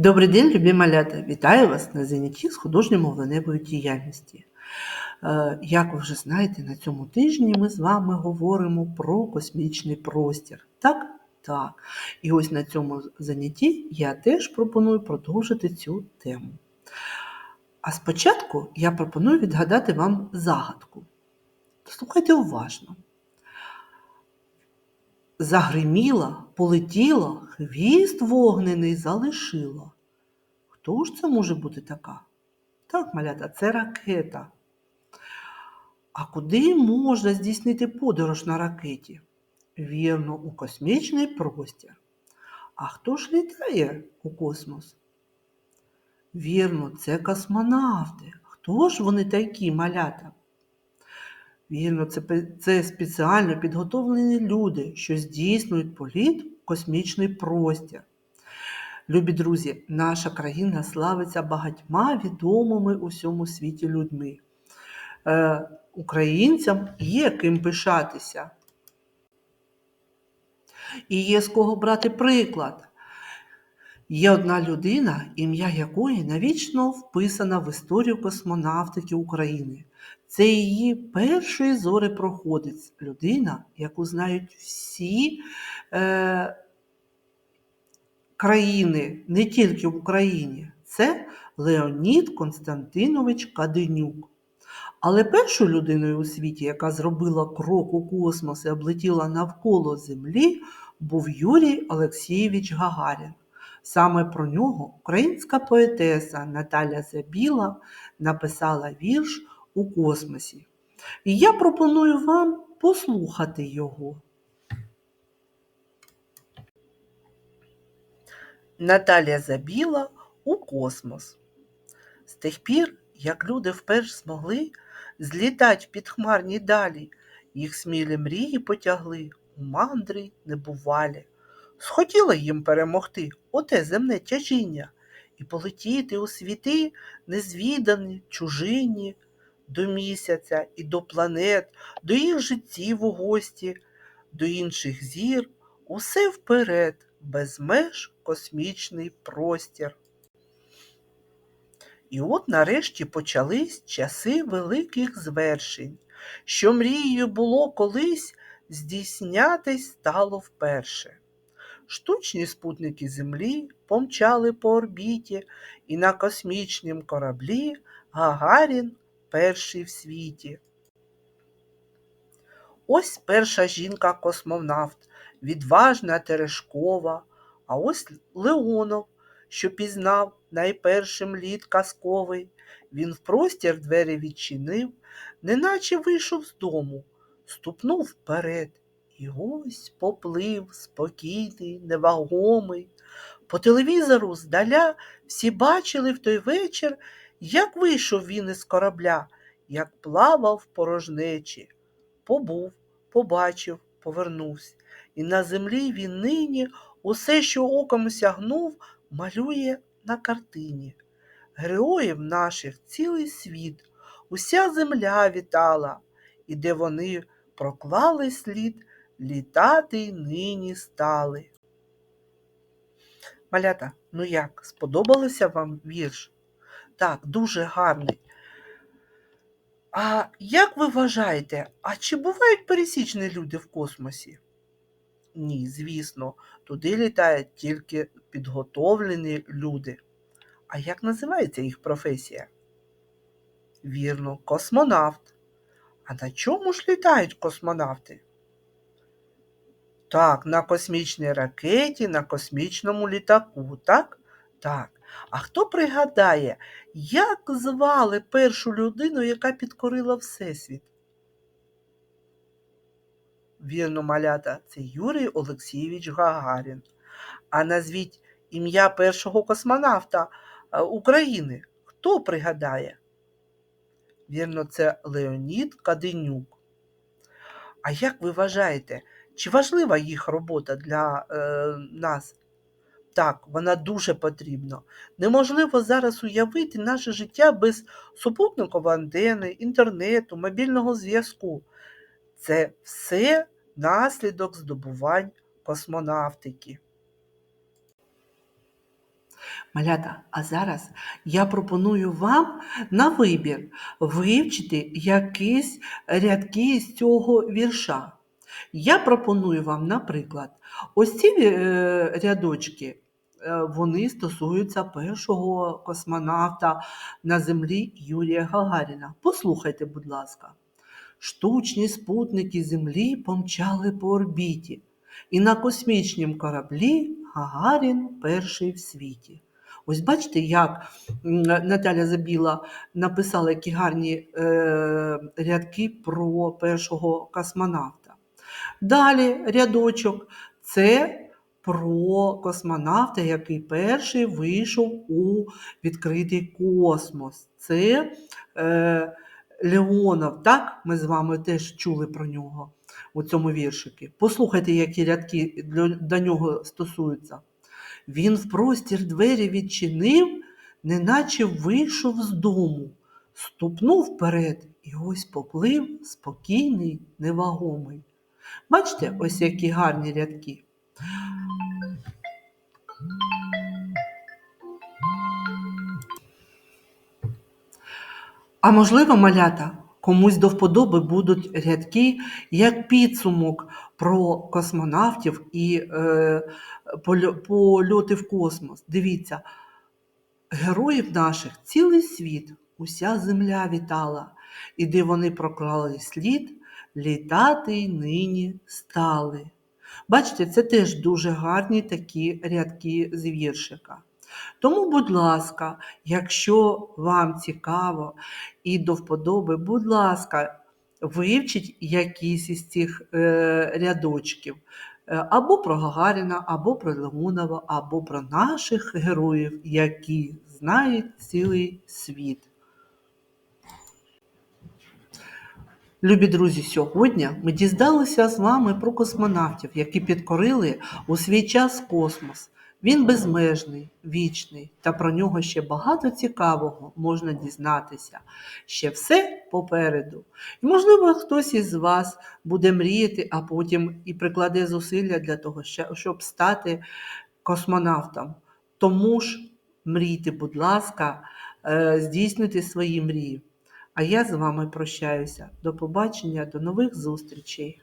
Добрий день, любі малята! Вітаю вас на занятті з художньо-мовленевої діяльності. Е, Як ви вже знаєте, на цьому тижні ми з вами говоримо про космічний простір. Так? Так. І ось на цьому занятті я теж пропоную продовжити цю тему. А спочатку я пропоную відгадати вам загадку. Слухайте уважно. Загриміла, полетіла, хвіст вогнений залишила. Хто ж це може бути така? Так, малята, це ракета. А куди можна здійснити подорож на ракеті? Вірно, у космічний простір. А хто ж літає у космос? Вірно, це космонавти. Хто ж вони такі малята? Вірно, це, це спеціально підготовлені люди, що здійснюють політ в космічний простір. Любі друзі, наша країна славиться багатьма відомими у всьому світі людьми. Е, українцям є ким пишатися. І є з кого брати приклад. Є одна людина, ім'я якої навічно вписана в історію космонавтики України. Це її перший зорепроходець, людина, яку знають всі е, країни, не тільки в Україні. Це Леонід Константинович Каденюк. Але першою людиною у світі, яка зробила крок у космос і облетіла навколо Землі, був Юрій Олексійович Гагарін. Саме про нього українська поетеса Наталя Забіла написала вірш у космосі. І я пропоную вам послухати його. Наталя Забіла у космос. З тих пір, як люди вперше змогли злітать в підхмарні далі, їх смілі мрії потягли у мандри небувалі. Схотіло їм перемогти оте земне тяжіння і полетіти у світи незвідані, чужині, до місяця і до планет, до їх життів у гості, до інших зір, усе вперед, без меж космічний простір. І от нарешті почались часи великих звершень, що мрією було колись здійснятись стало вперше. Штучні спутники Землі помчали по орбіті, і на космічнім кораблі Гагарін перший в світі. Ось перша жінка-космонавт, відважна Терешкова, а ось Леонов, що пізнав найпершим літ казковий. Він в простір двері відчинив, неначе вийшов з дому, ступнув вперед. І ось поплив спокійний, невагомий. По телевізору здаля всі бачили в той вечір, як вийшов він із корабля, як плавав порожнечі. Побув, побачив, повернувся. І на землі він нині усе, що оком сягнув, малює на картині. Героїв наших цілий світ, уся земля вітала, і де вони проклали слід, літати й нині стали. Малята, ну як, сподобався вам вірш? Так, дуже гарний. А як ви вважаєте, а чи бувають пересічні люди в космосі? Ні, звісно, туди літають тільки підготовлені люди. А як називається їх професія? Вірно, космонавт. А на чому ж літають космонавти? Так, на космічній ракеті, на космічному літаку, так? Так. А хто пригадає, як звали першу людину, яка підкорила Всесвіт? Вірно, малята, це Юрій Олексійович Гагарін. А назвіть ім'я першого космонавта е, України. Хто пригадає? Вірно, це Леонід Каденюк. А як ви вважаєте, чи важлива їх робота для е, нас? Так, вона дуже потрібна. Неможливо зараз уявити наше життя без супутникової антени, інтернету, мобільного зв'язку. Це все наслідок здобувань космонавтики. Малята, а зараз я пропоную вам на вибір вивчити якісь рядки з цього вірша. Я пропоную вам, наприклад, ось ці е, рядочки, е, вони стосуються першого космонавта на землі Юрія Гагаріна. Послухайте, будь ласка. Штучні спутники Землі помчали по орбіті, і на космічнім кораблі Гагарін перший в світі. Ось бачите, як Наталя Забіла написала які гарні е, рядки про першого космонавта. Далі рядочок це про космонавта, який перший вийшов у відкритий космос. Це е, Леонов, так? Ми з вами теж чули про нього у цьому віршикі. Послухайте, які рядки до нього стосуються. Він в простір двері відчинив, неначе вийшов з дому, ступнув вперед і ось поплив спокійний, невагомий. Бачите, ось які гарні рядки. А можливо, малята, комусь до вподоби будуть рядки як підсумок про космонавтів і е, польоти в космос. Дивіться, героїв наших цілий світ, уся земля вітала, і де вони проклали слід, літати й нині стали. Бачите, це теж дуже гарні такі рядки з віршика. Тому, будь ласка, якщо вам цікаво і до вподоби, будь ласка, вивчіть якісь із цих е, рядочків. Е, Або про Гагаріна, або про Леонова, або про наших героїв, які знають цілий світ. Любі друзі, сьогодні ми дізналися з вами про космонавтів, які підкорили у свій час космос. Він безмежний, вічний, та про нього ще багато цікавого можна дізнатися. Ще все попереду. І, можливо, хтось із вас буде мріяти, а потім і прикладе зусилля для того, щоб стати космонавтом. Тому ж мрійте, будь ласка, е, здійснюйте свої мрії. А я з вами прощаюся. До побачення, до нових зустрічей.